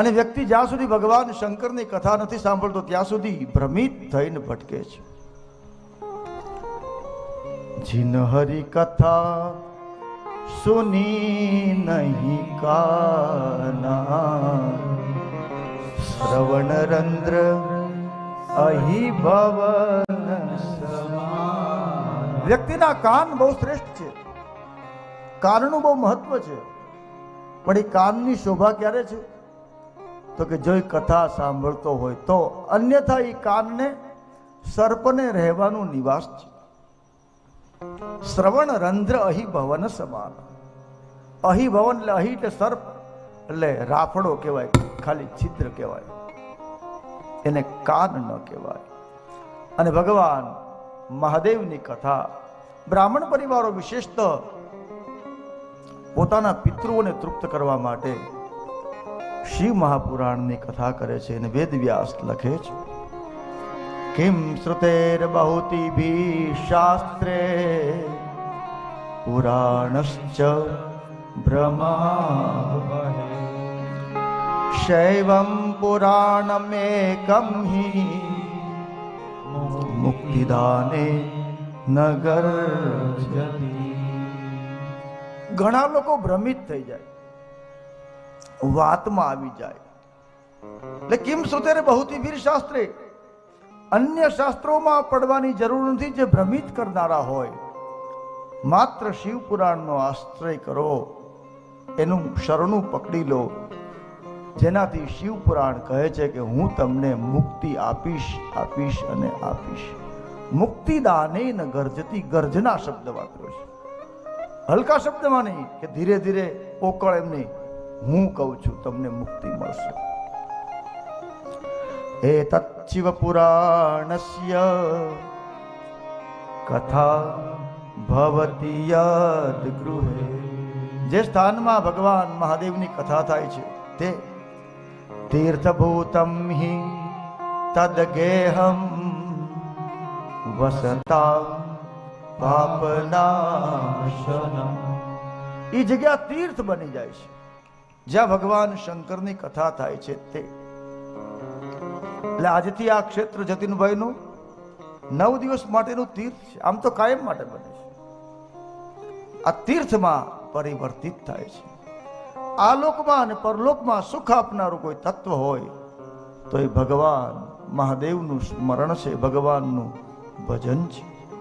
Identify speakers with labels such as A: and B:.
A: અને વ્યક્તિ જ્યાં સુધી ભગવાન શંકરની કથા નથી સાંભળતો, ત્યાં સુધી ભ્રમિત થઈને ભટકે છે. જીન હરી કથા સુની નહીં કાના. શ્રવણ રંદ્ર અહી ભવન વ્યક્તિના કાન બહુ શ્રેષ્ઠ છે. કાનનું બહુ મહત્વ છે. પણ એ કાનની શોભા ક્યારે છે? તો કે જો એ કથા સાંભળતો હોય તો અન્યથા એ કાનને સર્પને રહેવાનું નિવાસ છે. શ્રવણ રંધ્ર અહી ભવન સમાન. અહી ભવન એટલે અહી એટલે સર્પ, એટલે રાફડો કહેવાય, ખાલી છિદ્ર કહેવાય. એને કાન ન કહેવાય. અને ભગવાન મહાદેવની કથા, બ્રાહ્મણ પરિવારો વિશેષતઃ પોતાના પિતૃઓને તૃપ્ત કરવા માટે શિવ મહાપુરાણની કથા કરે છે અને વેદ વ્યાસ લખે છે. કિમ શ્રુતેર બહુતિભી શાસ્ત્રે પુરાણશ્ચ બ્રહ્મા શૈવમ પુરાણમેકમ હિ મુક્તિદાને નગર ઘણા લોકો ભ્રમિત થઈ જાય. વાતમાં આવી જાય. એટલે કિમ સુતેરે બહુતી વીર શાસ્ત્રે અન્ય શાસ્ત્રોમાં પડવાની જરૂર નથી જે ભ્રમિત કરનારા હોય. માત્ર શિવ પુરાણનો આશ્રય કરો, એનું શરણું પકડી લો. જેનાથી શિવ પુરાણ કહે છે કે હું તમને મુક્તિ આપીશ આપીશ અને આપીશ. મુક્તિ દાને ન ગર્જતી ગર્જના શબ્દ વાપર્યો છે. હલકા શબ્દમાં નહીં, કે ધીરે ધીરે પોકળ એમ નહીં. હું કહું છું, તમને મુક્તિ મળશે. એ તચ્છિવ પુરાણસ્ય કથા ભવતી યદ ગૃહે. જે સ્થાનમાં ભગવાન મહાદેવની કથા થાય છે, તે તીર્થભૂતમ હિ તદગેહમ વસતા પાપનાશનમ. એ જગ્યા તીર્થ બની જાય છે. જ્યાં ભગવાન શંકરની કથા થાય છે તે. એટલે આજથી આ ક્ષેત્ર જતીનભાઈનું નવ દિવસ માટેનું તીર્થ છે. આમ તો કાયમ માટે બને છે. આ તીર્થમાં પરિવર્તિત થાય છે. આ લોકમાં અને પરલોકમાં સુખ આપનારું કોઈ તત્વ હોય તો એ ભગવાન મહાદેવનું સ્મરણ છે, ભગવાનનું ભજન છે.